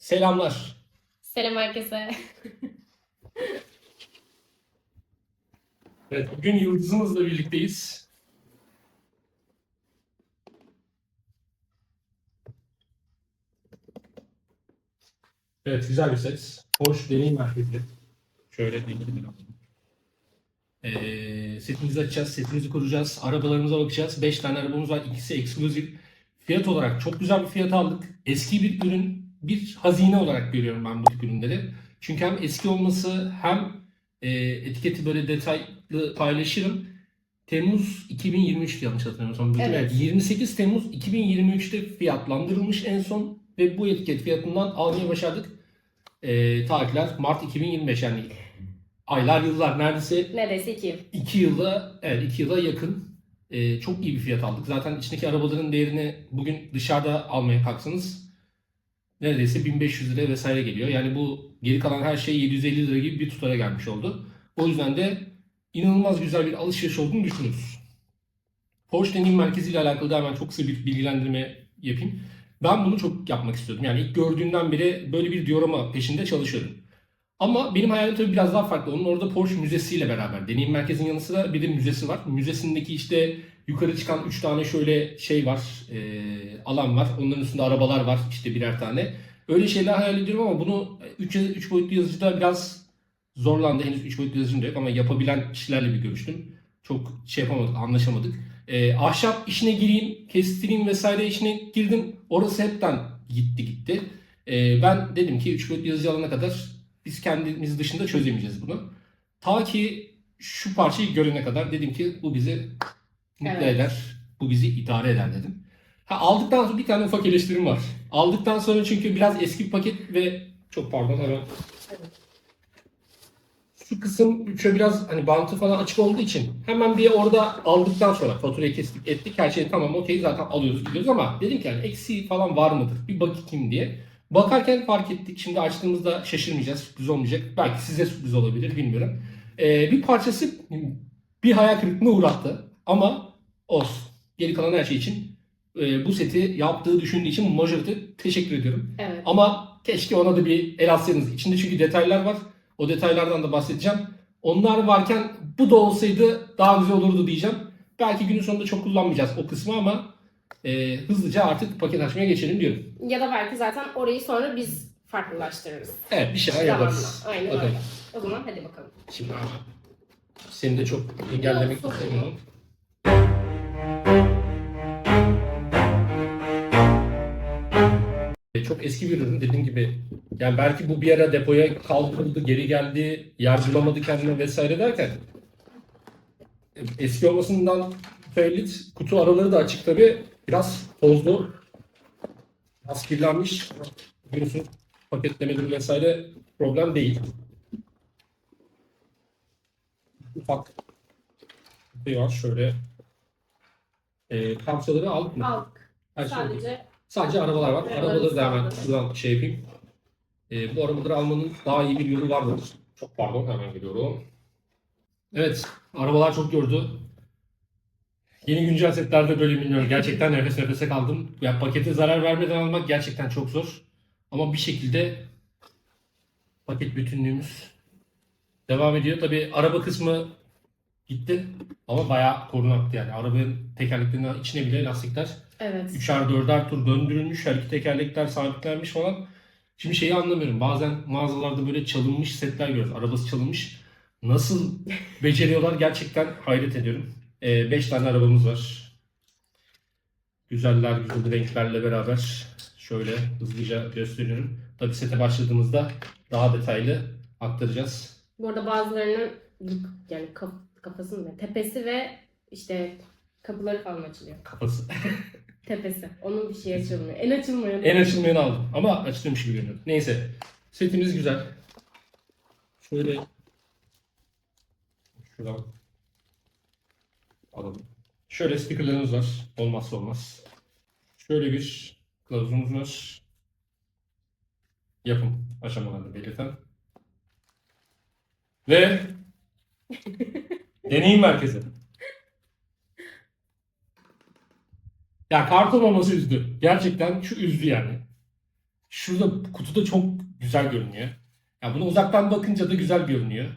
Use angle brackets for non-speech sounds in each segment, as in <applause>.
Selamlar. Selam herkese. <laughs> Evet, bugün Yıldız'ımızla birlikteyiz. Evet, güzel bir ses. Hoş, deneyim merkezli. Şöyle deneyim ee, setimizi açacağız, setimizi kuracağız, arabalarımıza bakacağız. 5 tane arabamız var, ikisi ekskluzif. Fiyat olarak çok güzel bir fiyat aldık. Eski bir ürün, bir hazine olarak görüyorum ben bu tip ürünleri. Çünkü hem eski olması hem e, etiketi böyle detaylı paylaşırım. Temmuz 2023 yanlış hatırlamıyorsam. Evet. Evet. 28 Temmuz 2023'te fiyatlandırılmış en son ve bu etiket fiyatından almayı başardık. E, tarihler Mart 2025 yani aylar yıllar neredeyse Neredeyse iki yıl. 2 yıla evet 2 yıla yakın e, çok iyi bir fiyat aldık. Zaten içindeki arabaların değerini bugün dışarıda almaya kalksanız neredeyse 1500 lira vesaire geliyor. Yani bu geri kalan her şey 750 lira gibi bir tutara gelmiş oldu. O yüzden de inanılmaz güzel bir alışveriş olduğunu düşünüyoruz. Porsche deneyim merkezi ile alakalı da hemen çok kısa bir bilgilendirme yapayım. Ben bunu çok yapmak istiyordum. Yani ilk gördüğümden beri böyle bir diorama peşinde çalışıyordum. Ama benim hayalim tabii biraz daha farklı. Onun orada Porsche müzesiyle beraber. Deneyim merkezinin yanı sıra bir de müzesi var. Müzesindeki işte yukarı çıkan 3 tane şöyle şey var. e, alan var. Onların üstünde arabalar var. işte birer tane. Öyle şeyler hayal ediyorum ama bunu 3, 3 boyutlu yazıcıda biraz zorlandı. Henüz 3 boyutlu yazıcım yok ama yapabilen kişilerle bir görüştüm. Çok şey yapamadık, anlaşamadık. E, ahşap işine gireyim, kestireyim vesaire işine girdim. Orası hepten gitti gitti. E, ben dedim ki 3 boyutlu yazıcı alana kadar biz kendimiz dışında çözemeyeceğiz bunu. Ta ki şu parçayı görene kadar dedim ki bu bizi mutlu Evet. eder, bu bizi idare eder dedim. Ha, aldıktan sonra bir tane ufak eleştirim var. Aldıktan sonra çünkü biraz eski bir paket ve çok pardon hemen şu kısım şöyle biraz hani bantı falan açık olduğu için hemen bir orada aldıktan sonra faturayı kestik ettik her şey tamam okey zaten alıyoruz gidiyoruz ama dedim ki yani eksiği falan var mıdır bir bakayım diye. Bakarken fark ettik şimdi açtığımızda şaşırmayacağız sürpriz olmayacak belki size sürpriz olabilir bilmiyorum. Ee, bir parçası bir hayal kırıklığına uğrattı ama olsun geri kalan her şey için e, bu seti yaptığı düşündüğü için Majority teşekkür ediyorum. Evet. Ama keşke ona da bir el atsaydınız. İçinde çünkü detaylar var. O detaylardan da bahsedeceğim. Onlar varken bu da olsaydı daha güzel olurdu diyeceğim. Belki günün sonunda çok kullanmayacağız o kısmı ama e, hızlıca artık paket açmaya geçelim diyorum. Ya da belki zaten orayı sonra biz farklılaştırırız. Evet bir şeyler Zamanla. yaparız. Aynen Bakalım. öyle. O zaman hadi bakalım. Şimdi abi, seni de çok engellemek Yok, istemiyorum. E, Çok eski bir ürün dediğim gibi. Yani belki bu bir ara depoya kaldırıldı, geri geldi, yer bulamadı kendine vesaire derken e, eski olmasından mütevellit kutu araları da açık tabi. Biraz tozlu. Biraz kirlenmiş. Biliyorsun paketlemeleri vesaire problem değil. Ufak bir var şöyle. E, parçaları aldık mı? Aldık. Her şey. Sadece Sadece arabalar var. Evet, Arabaları da hemen şuradan şey yapayım. Ee, bu arabaları almanın daha iyi bir yolu vardır. Çok pardon hemen geliyorum. Evet arabalar çok yordu. Yeni güncel setlerde böyle bilmiyorum. Gerçekten nefes nefese kaldım. Ya pakete zarar vermeden almak gerçekten çok zor. Ama bir şekilde paket bütünlüğümüz devam ediyor. Tabi araba kısmı gitti. Ama bayağı korunaktı yani. Arabanın tekerleklerinin içine bile lastikler evet. Üçer dörder tur döndürülmüş, her iki tekerlekler sabitlenmiş falan. Şimdi şeyi anlamıyorum. Bazen mağazalarda böyle çalınmış setler görüyoruz. Arabası çalınmış. Nasıl beceriyorlar gerçekten hayret ediyorum. 5 tane arabamız var. Güzeller, güzel renklerle beraber şöyle hızlıca gösteriyorum. Tabii sete başladığımızda daha detaylı aktaracağız. Bu arada bazılarının yani kaf- kafası mı? Tepesi ve işte kapıları falan açılıyor. Kafası. <laughs> Tepesi. Onun bir şey açılmıyor. En açılmıyor. En açılmayanı aldım. Ama açılmış gibi görünüyor. Neyse. Setimiz güzel. Şöyle şuradan alalım. Şöyle stickerlarımız var. Olmazsa olmaz. Şöyle bir kılavuzumuz var. Yapım aşamalarını belirten. Ve <laughs> deneyim merkezi. Ya karton olması üzdü. Gerçekten şu üzdü yani. Şurada kutuda çok güzel görünüyor. Ya bunu uzaktan bakınca da güzel görünüyor.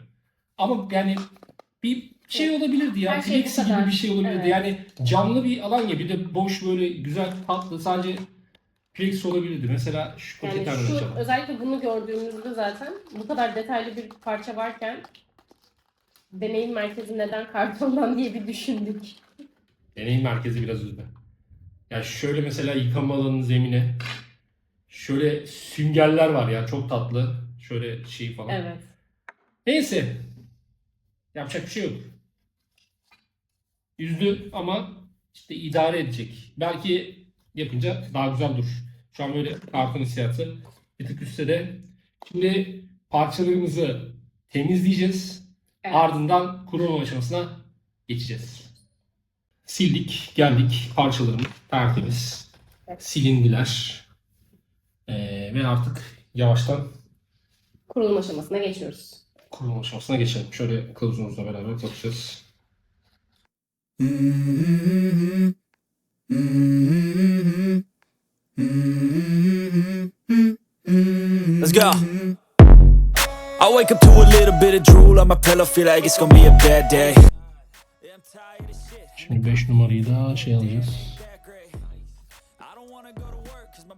Ama yani bir şey olabilirdi ya. Her şey bu Plexi kadar. gibi bir şey olabilirdi. Evet. Yani canlı bir alan ya bir de boş böyle güzel tatlı sadece Plexi olabilirdi. Mesela şu Yani paketlerden şu açalım. özellikle bunu gördüğümüzde zaten bu kadar detaylı bir parça varken deneyim merkezi neden kartondan diye bir düşündük. Deneyim merkezi biraz üzdü. Yani şöyle mesela yıkama alanının zemine şöyle süngerler var ya çok tatlı. Şöyle şey falan. Evet. Neyse. Yapacak bir şey yok. Üzdü ama işte idare edecek. Belki yapınca daha güzel durur. Şu an böyle karton hissiyatı. Bir tık üstte de. Şimdi parçalarımızı temizleyeceğiz. Evet. Ardından kurulama aşamasına geçeceğiz. Sildik, geldik. Parçalarımız tertemiz. Evet. Silindiler. Ee, ve artık yavaştan Kurulum aşamasına geçiyoruz. kurulum aşamasına geçelim. Şöyle kılavuzumuzla beraber bakacağız. Let's go. I wake up to a little bit of drool on my pillow, feel like it's gonna be a bad day. Şimdi 5 numarayı da şey alacağız.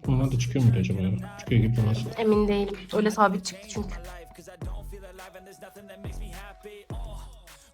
Bunlar da çıkıyor muydu acaba ya? Çıkıyor gibi durmaz. Emin değilim. Öyle sabit çıktı çünkü.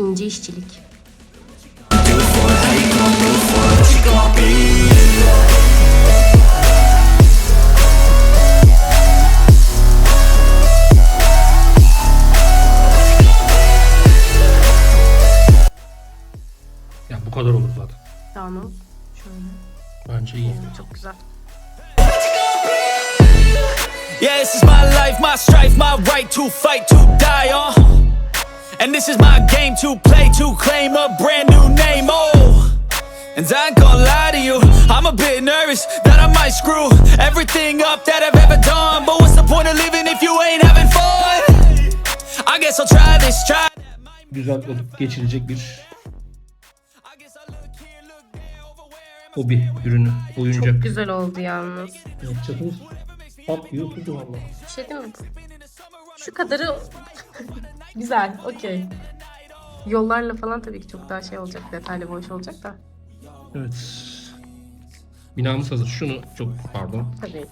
İnce işçilik. Ya bu kadar olur zaten. Tamam. Şöyle. Bence iyi. Çok güzel. Yeah, this is my life, my strife, my right to fight, to die on. And this is my game to play, to claim a brand new name, oh. And I ain't gonna lie to you, I'm a bit nervous that I might screw everything up that I've ever done. But what's the point of living if you ain't having fun? I guess I'll try this, try Güzel olup geçilecek bir hobi ürünü, oyuncak. Çok güzel oldu yalnız. Evet, çatımız patlıyor, tutu valla. Bir şey değil mi? Şu kadarı <laughs> güzel. Okey. Yollarla falan tabii ki çok daha şey olacak. Detaylı boş olacak da. Evet. Binamız hazır. Şunu çok pardon. Tabii ki.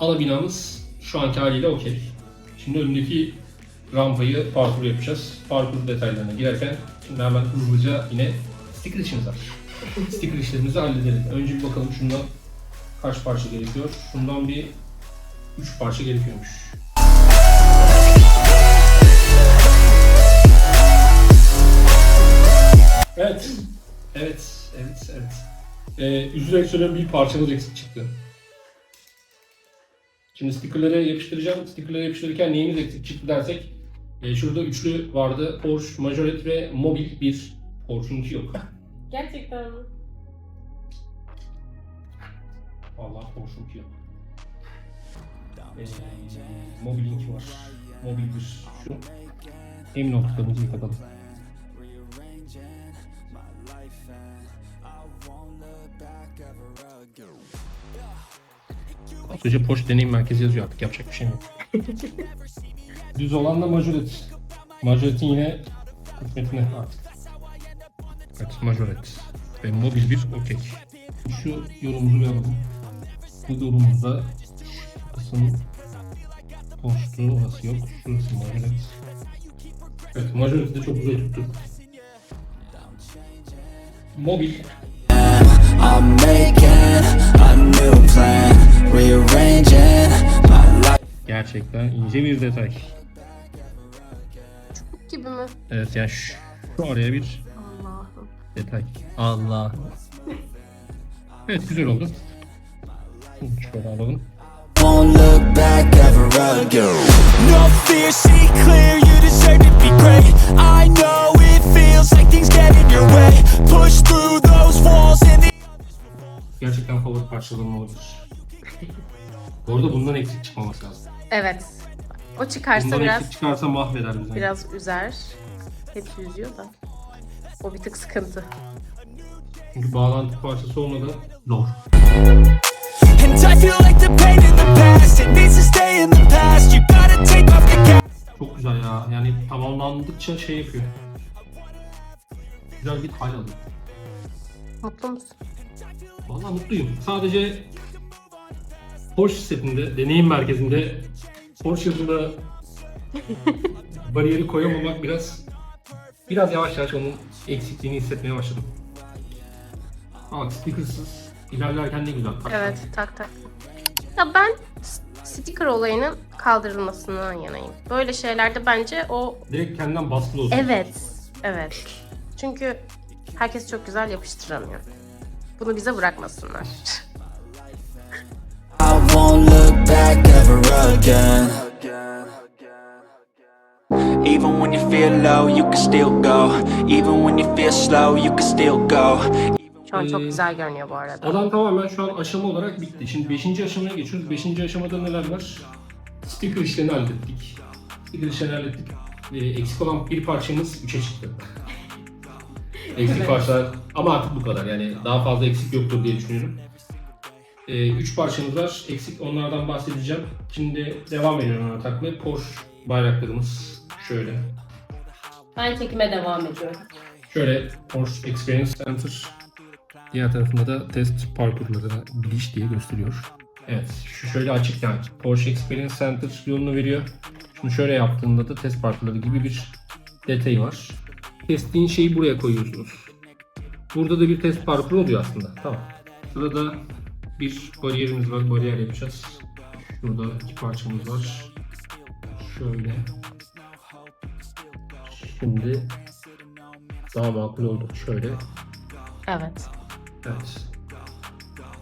Ana binamız şu anki haliyle okey. Şimdi önündeki rampayı parkur yapacağız. Parkur detaylarına girerken şimdi hemen hızlıca yine sticker işimiz var. sticker işlerimizi halledelim. Önce bir bakalım şundan kaç parça gerekiyor. Şundan bir 3 parça gerekiyormuş. Evet. Evet. Evet. Evet. Ee, üzülerek söylüyorum bir parçamız eksik çıktı. Şimdi stickerları yapıştıracağım. Stickerları yapıştırırken neyimiz eksik çıktı dersek e, şurada üçlü vardı. Porsche, Majorette ve Mobil bir. Porsche'unki yok. Gerçekten mi? Vallahi Porsche'unki yok. E, Mobil'inki var. Mobil bir şu. Emin olduklarımızı takalım. Önce Porsche deneyim merkezi yazıyor artık yapacak bir şey yok. <laughs> Düz olan da Majorette. Majorette'in yine kısmetine artık. Evet Majorette. Ve mobil bir okey. Şu yorumumuzu bir alalım. Bu yorumumuzda kısım Porsche'tu orası yok. Şurası Majorette. Evet Majorette de çok güzel tuttu. Mobil I'm making a new plan, rearranging my life. gerçekten ince bir detay. Gibi mi? Evet yani şu, şu araya bir Allah'ım. detay. Allah. Evet güzel oldu. Şöyle alalım. won't look back ever again. No fear, see clear, you deserve to be great. I know it feels like things get in your way. Push through those walls Gerçekten favori parçalarım olabilir. Bu arada bundan eksik çıkmaması lazım. Evet. O çıkarsa Bundan biraz eksik çıkarsa mahveder bizi. biraz üzer. Hepsi üzüyor da. O bir tık sıkıntı. Çünkü bağlantı parçası olmadan zor. And I feel like the pain in the past, it needs to stay in the past. You gotta take off the gas. Çok güzel ya. Yani tamamlandıkça şey yapıyor. Güzel bir hal alıyor. Mutlu musun? Vallahi mutluyum. Sadece Porsche setinde, deneyim merkezinde Porsche yazılı bariyeri koyamamak biraz biraz yavaş yavaş onun eksikliğini hissetmeye başladım. Bak stickersız ilerlerken ne güzel. Tak. Evet tak tak. Ya ben sticker olayının kaldırılmasından yanayım. Böyle şeylerde bence o Direkt kendinden baskılı olsun. evet evet. Çünkü herkes çok güzel yapıştıramıyor. Bunu bize bırakmasınlar. Even when you feel low, you can still go. Even when you feel slow, you can still go. Şu an çok Ee, güzel görünüyor bu arada. Adam tamamen şu an aşama olarak bitti. Şimdi 5. aşamaya geçiyoruz. 5. aşamada neler var? Sticker işlerini hallettik. Sticker işlerini hallettik. Ee, eksik olan bir parçamız 3'e çıktı. Eksik parçalar ama artık bu kadar. Yani daha fazla eksik yoktur diye düşünüyorum. 3 parçamız var. Eksik onlardan bahsedeceğim. Şimdi devam ediyorum ona takmaya. Porsche bayraklarımız şöyle. Ben çekime devam ediyorum. Şöyle Porsche Experience Center. Diğer tarafında da test parkurlarına gidiş diye gösteriyor. Evet, şu şöyle açık yani. Porsche Experience Center yolunu veriyor. Şunu şöyle yaptığında da test parkurları gibi bir detayı var. Kestiğin şeyi buraya koyuyorsunuz. Burada da bir test parkuru oluyor aslında. Tamam. Burada bir bariyerimiz var. Bariyer yapacağız. Şurada iki parçamız var. Şöyle. Şimdi daha makul oldu. Şöyle. Evet. Evet.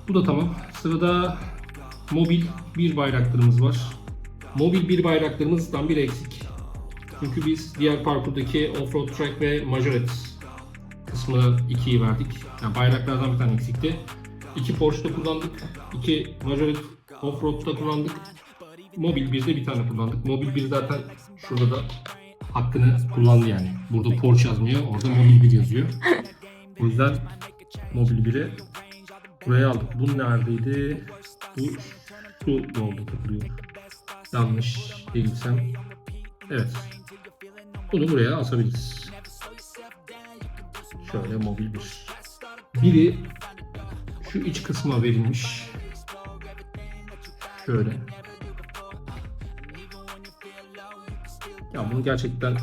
Bu da tamam. Sırada mobil bir bayraklarımız var. Mobil bir bayraklarımızdan bir eksik. Çünkü biz diğer parkurdaki offroad track ve majorette kısmına 2'yi verdik. Yani bayraklardan bir tane eksikti. İki Porsche'da kullandık. iki majorette offroad'da kullandık. Mobil 1'de bir tane kullandık. Mobil 1 zaten şurada da hakkını kullandı yani. Burada Porsche yazmıyor, orada Mobil 1 yazıyor. O yüzden Mobil 1'i buraya aldık. Bu neredeydi? Bu şu yolda takılıyor. Yanlış değilsem. Evet. Bunu buraya asabiliriz. Şöyle mobil bir. Biri şu iç kısma verilmiş. Şöyle. Ya bunu gerçekten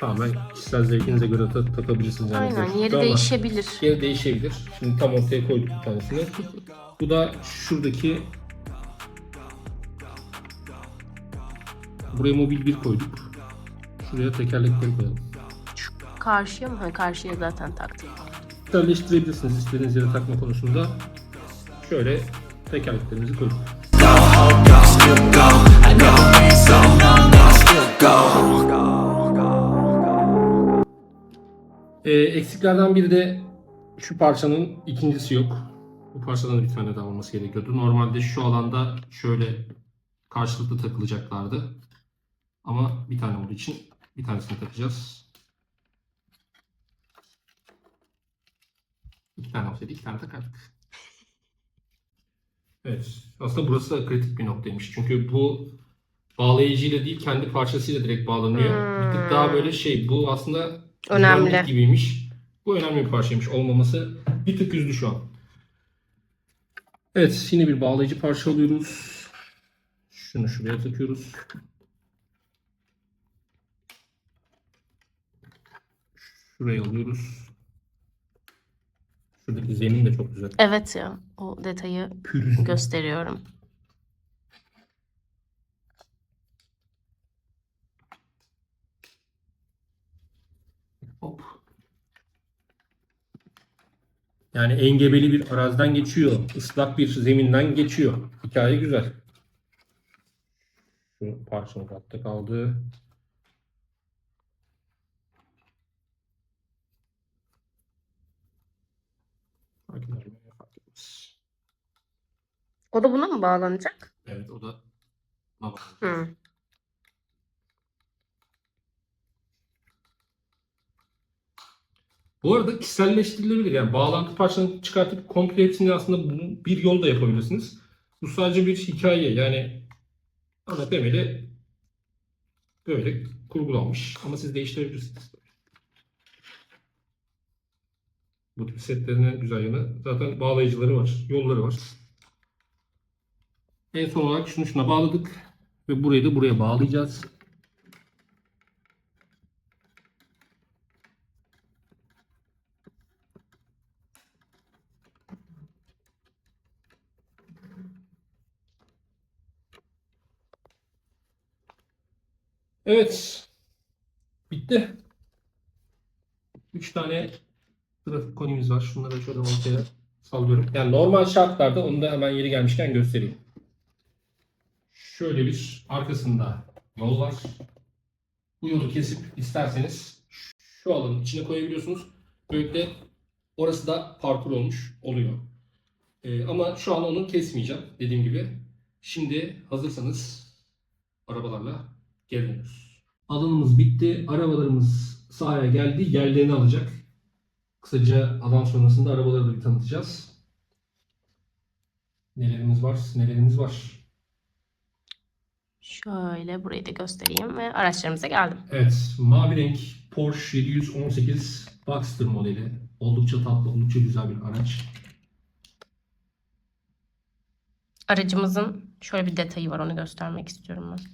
tamamen kişisel zevkinize göre ta- takabilirsiniz. Yani Aynen yeri ama- değişebilir. Yeri değişebilir. Şimdi tam ortaya koyduk bir tanesini. Bu da şuradaki buraya mobil bir koyduk. Şuraya tekerlekleri koyalım. Karşıya mı? Ha, karşıya zaten taktım. Yerleştirebilirsiniz istediğiniz yere takma konusunda. Şöyle tekerleklerimizi koyduk. Ee, eksiklerden biri de şu parçanın ikincisi yok. Bu parçadan da bir tane daha olması gerekiyordu. Normalde şu alanda şöyle karşılıklı takılacaklardı. Ama bir tane olduğu için bir tanesini takacağız. İki tane olsaydı iki tane takardık. Evet. Aslında burası da kritik bir noktaymış. Çünkü bu bağlayıcıyla değil kendi parçasıyla direkt bağlanıyor. Bir tık daha böyle şey bu aslında Önemli. gibiymiş. Bu önemli bir parçaymış. Olmaması bir tık üzdü şu an. Evet yine bir bağlayıcı parça alıyoruz. Şunu şuraya takıyoruz. Şuraya alıyoruz. Şuradaki zemin de çok güzel. Evet ya. O detayı Pürüzlü. gösteriyorum. Hop. Yani engebeli bir araziden geçiyor. ıslak bir zeminden geçiyor. Hikaye güzel. Şu parçamız altta kaldı. Fark eder mi? Fark etmez. O da buna mı bağlanacak? Evet o da baba. Hı. Bu arada kişiselleştirilebilir. Yani bağlantı parçalarını çıkartıp komple hepsini aslında bunu bir yolda yapabilirsiniz. Bu sadece bir hikaye. Yani ana temeli böyle kurgulanmış. Ama siz değiştirebilirsiniz. Bu tip setlerin en güzel yanı zaten bağlayıcıları var, yolları var. En son olarak şunu şuna bağladık ve burayı da buraya bağlayacağız. Evet. Bitti. 3 tane trafik konimiz var. Şunları şöyle ortaya sallıyorum. Yani normal şartlarda onu da hemen yeri gelmişken göstereyim. Şöyle bir arkasında yol var. Bu yolu kesip isterseniz şu alanın içine koyabiliyorsunuz. Böylelikle orası da parkur olmuş oluyor. Ee, ama şu an onu kesmeyeceğim dediğim gibi. Şimdi hazırsanız arabalarla geri. Alanımız bitti. Arabalarımız sahaya geldi. Yerlerini alacak. Kısaca alan sonrasında arabaları da bir tanıtacağız. Nelerimiz var, nelerimiz var. Şöyle burayı da göstereyim ve araçlarımıza geldim. Evet, mavi renk Porsche 718 Boxster modeli. Oldukça tatlı, oldukça güzel bir araç. Aracımızın şöyle bir detayı var onu göstermek istiyorum ben.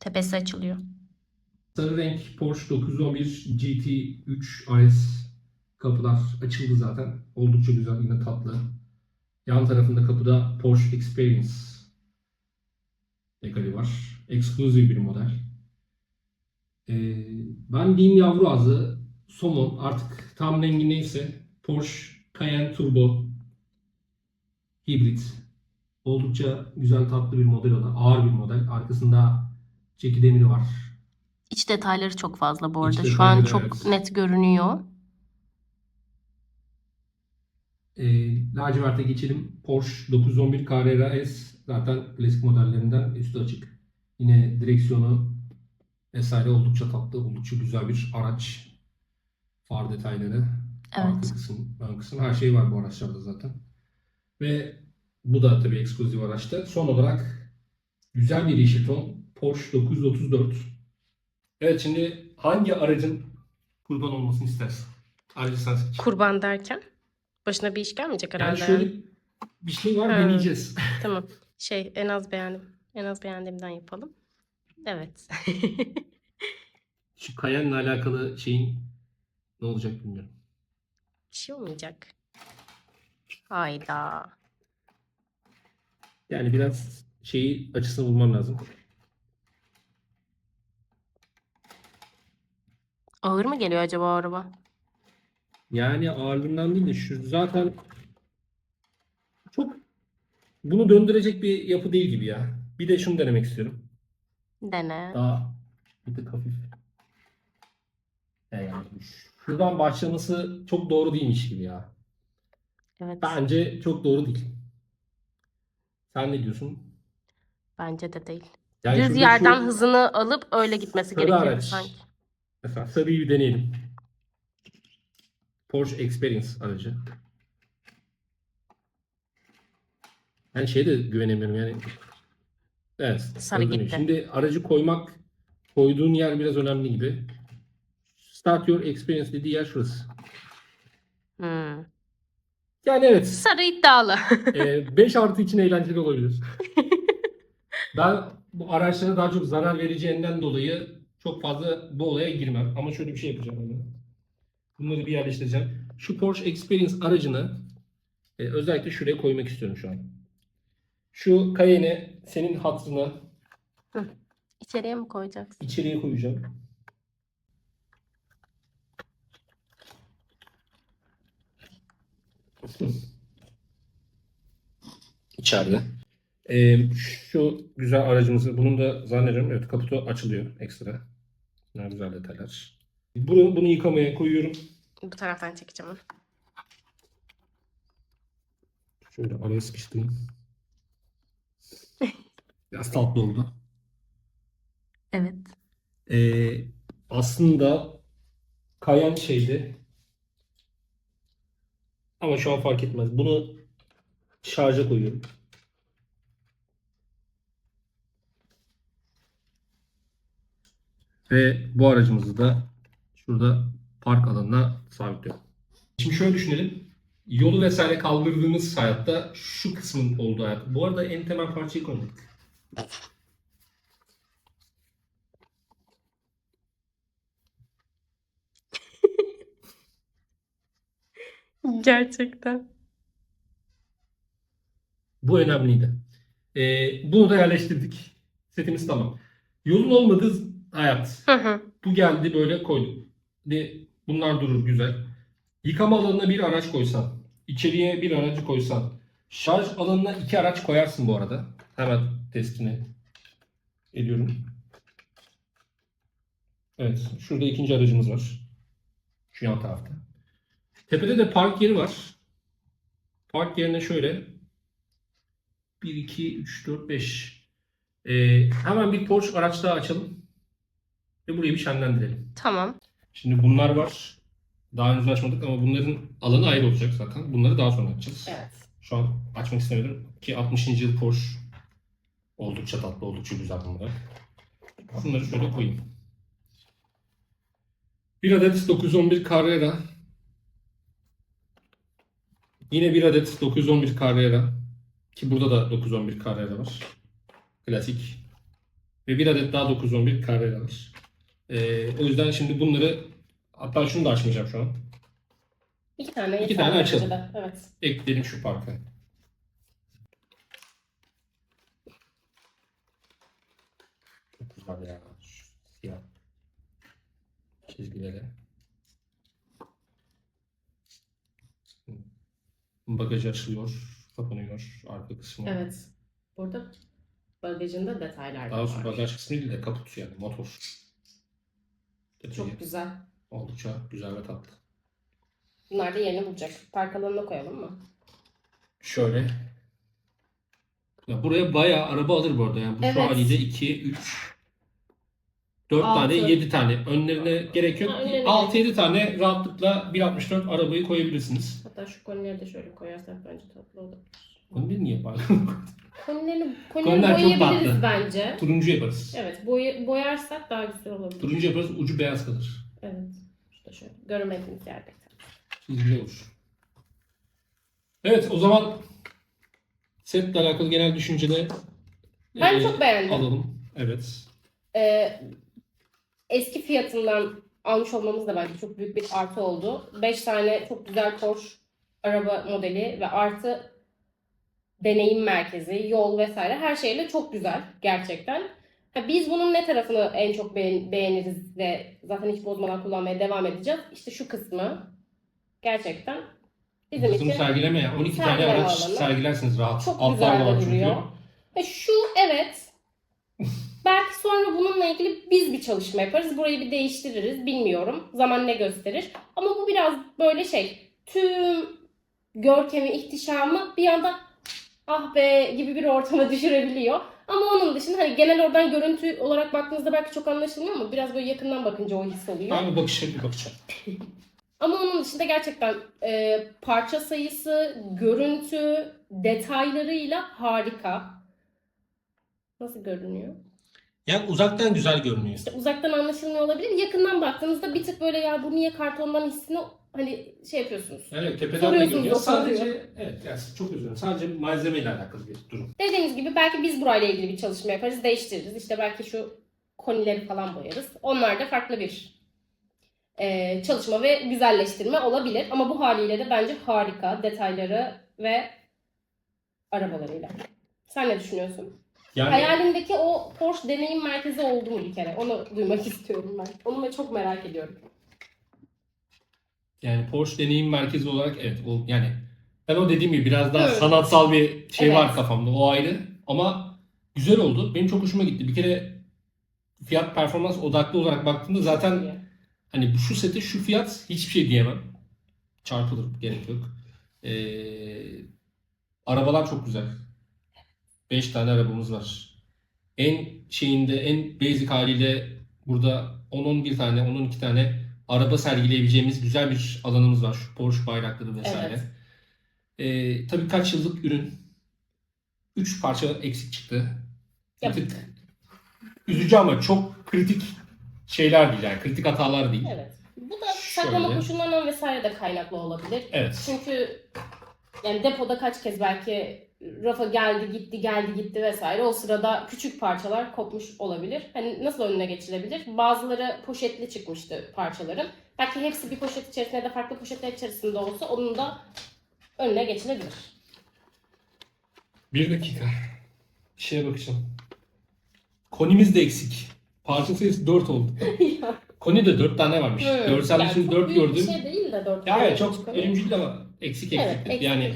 Tepesi açılıyor. Sarı renk Porsche 911 GT3 RS kapılar açıldı zaten. Oldukça güzel, yine tatlı. Yan tarafında kapıda Porsche Experience dekali var. Exclusive bir model. Ee, ben diyeyim yavru ağzı, somon artık tam rengi neyse Porsche Cayenne Turbo hibrit. Oldukça güzel tatlı bir model o da. Ağır bir model. Arkasında çeki demiri var. İç detayları çok fazla bu İç arada. Şu an çok evet. net görünüyor. E, laciverte geçelim. Porsche 911 Carrera S zaten klasik modellerinden üstü açık. Yine direksiyonu vesaire oldukça tatlı, oldukça güzel bir araç. Far detayları, arka Evet. kısım, ön kısım her şey var bu araçlarda zaten. Ve bu da tabii ekskluzif araçta. Son olarak güzel bir yeşil ton Porsche 934. Evet şimdi hangi aracın kurban olmasını istersin? Aracı sen seç. Kurban derken başına bir iş gelmeyecek Yani herhalde. şöyle bir şey var Ha. deneyeceğiz. <laughs> Tamam. Şey en az beğendim. En az beğendiğimden yapalım. Evet. <laughs> Şu Cayenne'le alakalı şeyin ne olacak bilmiyorum. bir şey olmayacak. Hayda. Yani biraz şeyi açısını bulmam lazım. Ağır mı geliyor acaba araba? Yani ağırlığından değil de şu zaten çok bunu döndürecek bir yapı değil gibi ya. Bir de şunu denemek istiyorum. Dene. Daha bir tık hafif. Yani şuradan başlaması çok doğru değilmiş gibi ya. Evet. Bence çok doğru değil. Sen ne diyorsun? Bence de değil. Yani Düz yerden şu- hızını alıp öyle gitmesi Sarı gerekiyor araç. sanki. Mesela sarıyı bir deneyelim. Porsche Experience aracı. Yani şeye de güvenemiyorum yani. Evet. Sarı dönüyor. gitti. Şimdi aracı koymak, koyduğun yer biraz önemli gibi. Start your experience dediği yer şurası. Hmm. Yani evet. Sarı iddialı. 5 artı için eğlenceli olabilir. <laughs> ben bu araçlara daha çok zarar vereceğinden dolayı çok fazla bu olaya girmem. Ama şöyle bir şey yapacağım. Bunları bir yerleştireceğim. Şu Porsche Experience aracını e, özellikle şuraya koymak istiyorum şu an. Şu Cayenne'i senin hatırına İçeriye mi koyacaksın? içeriye koyacağım. <laughs> İçeride. Ee, şu güzel aracımızı, bunun da zannediyorum evet kaputu açılıyor ekstra. Ne güzel detaylar. Bunu, bunu yıkamaya koyuyorum. Bu taraftan çekeceğim onu. Şöyle araya sıkıştırayım. <laughs> Biraz tatlı oldu. Evet. Ee, aslında kayan şeydi. Ama şu an fark etmez. Bunu şarja koyuyorum. Ve bu aracımızı da şurada park alanına sabitliyorum. Şimdi şöyle düşünelim. Yolu vesaire kaldırdığımız hayatta şu kısmın olduğu hayat. Bu arada en temel parçayı koyduk. <laughs> Gerçekten. Bu önemliydi. Ee, bunu da yerleştirdik. Setimiz tamam. Yolun olmadığı hayat. Hı hı. Bu geldi böyle koyduk. De, bunlar durur güzel. Yıkama alanına bir araç koysan. içeriye bir aracı koysan. Şarj alanına iki araç koyarsın bu arada. Hemen testini ediyorum. Evet. Şurada ikinci aracımız var. Şu yan tarafta. Tepede de park yeri var. Park yerine şöyle 1, 2, 3, 4, 5. Ee, hemen bir Porsche araç daha açalım. Ve burayı bir şenlendirelim. Tamam. Şimdi bunlar var. Daha henüz açmadık ama bunların alanı ayrı olacak zaten. Bunları daha sonra açacağız. Evet. Şu an açmak istemedim ki 60. yıl Porsche oldukça tatlı, oldukça güzel bunlar. Şunları şöyle koyayım. Bir adet 911 Carrera. Yine bir adet 911 Carrera. Ki burada da 911 Carrera var. Klasik. Ve bir adet daha 911 Carrera var. Ee, o yüzden şimdi bunları hatta şunu da açmayacağım şu an. İki tane İki yeterli tane bence açalım. de. Evet. Ekleyelim şu parka. Çok güzel ya. Şu Siyah. Çizgileri. Bagajı açılıyor, kapanıyor. Arka kısmı. Evet. Burada bagajında detaylar Daha doğrusu var. bagaj kısmı değil de kaput yani motor. Çok güzel. oldukça güzel ve tatlı. Bunlar da yerini bulacak. Park alanına koyalım mı? Şöyle. Ya buraya bayağı araba alır bu arada. Yani bu Evet. şu haliyle 2, 3, 4 Altı. tane, 7 tane. Önlerine gerek yok. Ha, önlerine 6-7 tane rahatlıkla 1.64 arabayı koyabilirsiniz. Hatta şu konileri de şöyle koyarsak bence tatlı olur. Bir niye yapalım? <laughs> Konilerini, Koniler konileri çok boyayabiliriz tatlı. bence. Turuncu yaparız. Evet, boy, boyarsak daha güzel olabilir. Turuncu yaparız, ucu beyaz kalır. Evet. İşte şöyle. Görmediğiniz yerde. Çizgili olur. Evet, o zaman setle alakalı genel düşünceni Ben e, çok beğendim. alalım. Evet. Ee, eski fiyatından almış olmamız da bence çok büyük bir artı oldu. 5 tane çok güzel Porsche araba modeli ve artı deneyim merkezi, yol vesaire her şeyle çok güzel gerçekten. Ha, biz bunun ne tarafını en çok beğen- beğeniriz ve zaten hiç bozmadan kullanmaya devam edeceğiz? İşte şu kısmı gerçekten bizim Kızım için sergileme ya. 12 tane sergileme araç alanı. sergilersiniz rahat. Çok Altlar güzel de var çünkü. duruyor. Ve şu evet. <laughs> Belki sonra bununla ilgili biz bir çalışma yaparız. Burayı bir değiştiririz. Bilmiyorum. Zaman ne gösterir. Ama bu biraz böyle şey. Tüm görkemi, ihtişamı bir anda ah be gibi bir ortama <laughs> düşürebiliyor. Ama onun dışında hani genel oradan görüntü olarak baktığınızda belki çok anlaşılmıyor ama biraz böyle yakından bakınca o his oluyor. Ben bir bakışa bir bakacağım. <laughs> Ama onun dışında gerçekten e, parça sayısı, görüntü, detaylarıyla harika. Nasıl görünüyor? Yani uzaktan güzel görünüyor. İşte uzaktan anlaşılmıyor olabilir. Yakından baktığınızda bir tık böyle ya bu niye kartondan hissini hani şey yapıyorsunuz. Evet tepeden de soruyu. Sadece evet yani çok dilerim. Sadece malzemeyle alakalı bir durum. Dediğimiz gibi belki biz burayla ilgili bir çalışma yaparız, değiştiririz. İşte belki şu konileri falan boyarız. Onlar da farklı bir e, çalışma ve güzelleştirme olabilir. Ama bu haliyle de bence harika detayları ve arabalarıyla. Sen ne düşünüyorsun? Yani Hayalindeki o Porsche deneyim merkezi oldu mu bir kere? Onu duymak <laughs> istiyorum ben. Onu ben çok merak ediyorum. Yani Porsche deneyim merkezi olarak evet o yani ben o dediğim gibi biraz daha Evet. sanatsal bir şey Evet. var kafamda. O ayrı. Ama güzel oldu. Benim çok hoşuma gitti. Bir kere fiyat performans odaklı olarak baktığımda zaten hani bu- şu sete şu fiyat hiçbir şey diyemem. Çarpılır gerek yok. Ee, arabalar çok güzel. 5 tane arabamız var. En şeyinde en basic haliyle burada 10-11 tane 10-12 tane araba sergileyebileceğimiz güzel bir alanımız var. Şu Porsche bayrakları vesaire. Evet. Ee, tabii kaç yıllık ürün. 3 parça eksik çıktı. Bir Yap. tık üzücü ama çok kritik şeyler değil yani. Kritik hatalar değil. Evet. Bu da saklama Şöyle. koşullarından vesaire de kaynaklı olabilir. Evet. Çünkü yani depoda kaç kez belki rafa geldi gitti geldi gitti vesaire o sırada küçük parçalar kopmuş olabilir. Hani nasıl önüne geçilebilir? Bazıları poşetli çıkmıştı parçaların. Belki hepsi bir poşet içerisinde da farklı poşetler içerisinde olsa onun da önüne geçilebilir. Bir dakika. Bir şeye bakacağım. Konimiz de eksik. Parça sayısı 4 oldu. <laughs> Koni de 4 tane varmış. Hmm, Görsel yani çok 4 büyük gördüm. Bir şey değil de 4 Ya evet çok ölümcül ama eksik eksik. Evet, eksik. Yani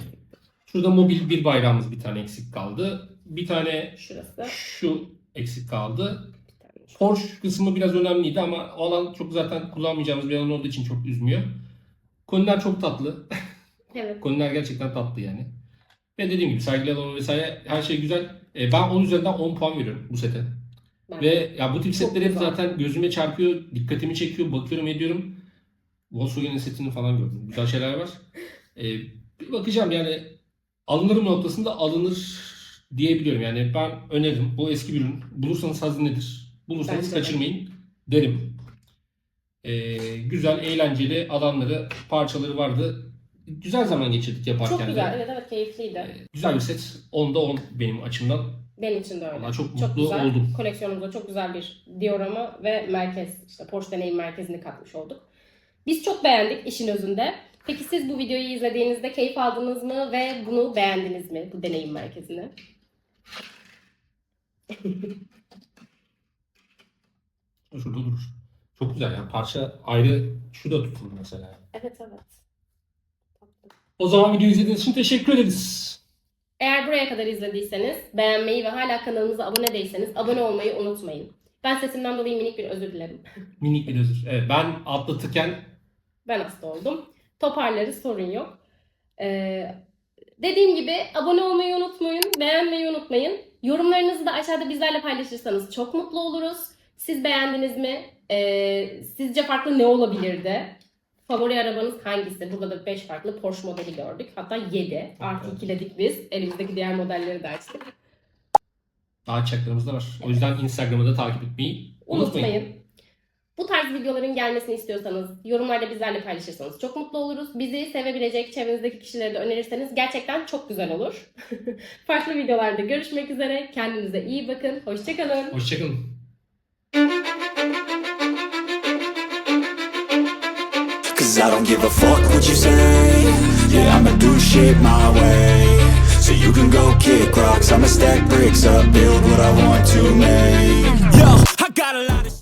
şurada mobil bir bayrağımız bir tane eksik kaldı. Bir tane Şurası. şu eksik kaldı. Porsche kısmı biraz önemliydi ama o alan çok zaten kullanmayacağımız bir alan olduğu için çok üzmüyor. Koniler çok tatlı. <laughs> Evet. Koniler gerçekten tatlı yani. Ve dediğim gibi sergili alanı vesaire her şey güzel. E, ben 10 üzerinden 10 puan veriyorum bu sete. Ben- Ve ya bu tip setler hep zaten gözüme çarpıyor, dikkatimi çekiyor, bakıyorum ediyorum. Volkswagen'in setini falan gördüm. Güzel şeyler var. <laughs> E, bir bakacağım yani alınır noktasında alınır diyebiliyorum. Yani ben öneririm. Bu eski bir ürün. Bulursanız hazinedir. Bulursanız Bence de. kaçırmayın derim. E, güzel, eğlenceli alanları, parçaları vardı. Güzel zaman geçirdik yaparken Çok de. güzel. Evet evet keyifliydi. E, Güzel bir set. 10'da 10 benim açımdan. Benim için de öyle. Vallahi çok çok mutlu güzel. oldum. Koleksiyonumuza çok güzel bir diorama ve merkez, işte Porsche Deneyim Merkezi'ni katmış olduk. Biz çok beğendik işin özünde. Peki siz bu videoyu izlediğinizde keyif aldınız mı ve bunu beğendiniz mi bu deneyim merkezini? <laughs> Şurada durur. Çok güzel yani parça ayrı şurada tutulur mesela. Evet evet. O zaman videoyu izlediğiniz için teşekkür ederiz. Eğer buraya kadar izlediyseniz beğenmeyi ve hala kanalımıza abone değilseniz abone olmayı unutmayın. Ben sesimden dolayı minik bir özür dilerim. Minik bir özür. Evet, ben atlatırken Ben hasta oldum. Toparlarız sorun yok. Ee, dediğim gibi abone olmayı unutmayın, beğenmeyi unutmayın. Yorumlarınızı da aşağıda bizlerle paylaşırsanız çok mutlu oluruz. Siz beğendiniz mi? Ee, sizce farklı ne olabilirdi? Favori arabanız hangisi? Burada da 5 farklı Porsche modeli gördük. Hatta 7. Artı ikiledik biz. Elimizdeki diğer modelleri de açtık. daha açacaklarımız da var. O yüzden Instagram'ı da takip etmeyi unutmayın. Unutmayın. Bu tarz videoların gelmesini istiyorsanız yorumlarda bizlerle paylaşırsanız çok mutlu oluruz. Bizi sevebilecek çevrenizdeki kişileri de önerirseniz gerçekten çok güzel olur. <laughs> Farklı videolarda görüşmek üzere. Kendinize iyi bakın. Hoşçakalın. Hoşçakalın. Cause I don't give a fuck what you say Yeah, I'ma do shit my way So you can go kick rocks I'ma stack bricks up Build what I want to make Yo, I got a lot of